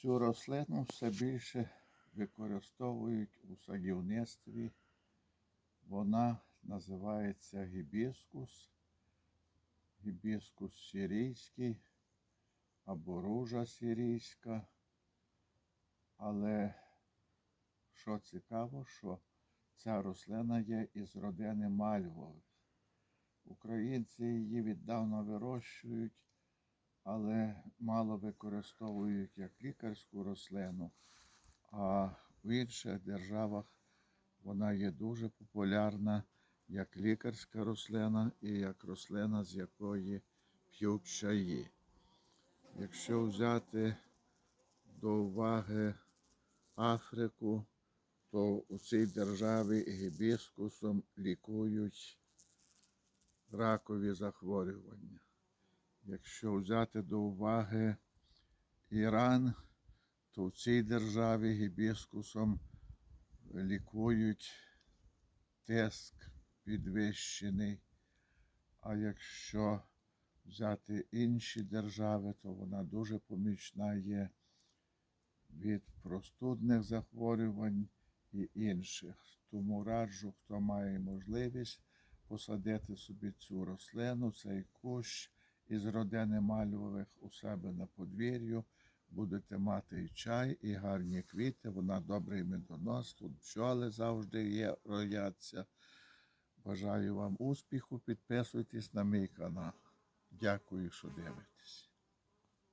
Цю рослину все більше використовують у садівництві. Вона називається гібіскус, гібіскус сирійський або ружа сирійська. Але що цікаво, що ця рослина є із родини мальвових. Українці її віддавна вирощують, але мало використовують як лікарську рослину, а в інших державах вона є дуже популярна як лікарська рослина і як рослина, з якої п'ють чаї. Якщо взяти до уваги Африку, то у цій державі гібіскусом лікують ракові захворювання. Якщо взяти до уваги Іран, то в цій державі гібіскусом лікують тиск підвищений. А якщо взяти інші держави, то вона дуже помічна є від простудних захворювань і інших. Тому раджу, хто має можливість посадити собі цю рослину, цей кущ із родини мальвових у себе на подвір'ю. Будете мати і чай, і гарні квіти. Вона добрий медонос. Тут пчоли завжди є, рояться. Бажаю вам успіху. Підписуйтесь на мій канал. Дякую, що дивитесь.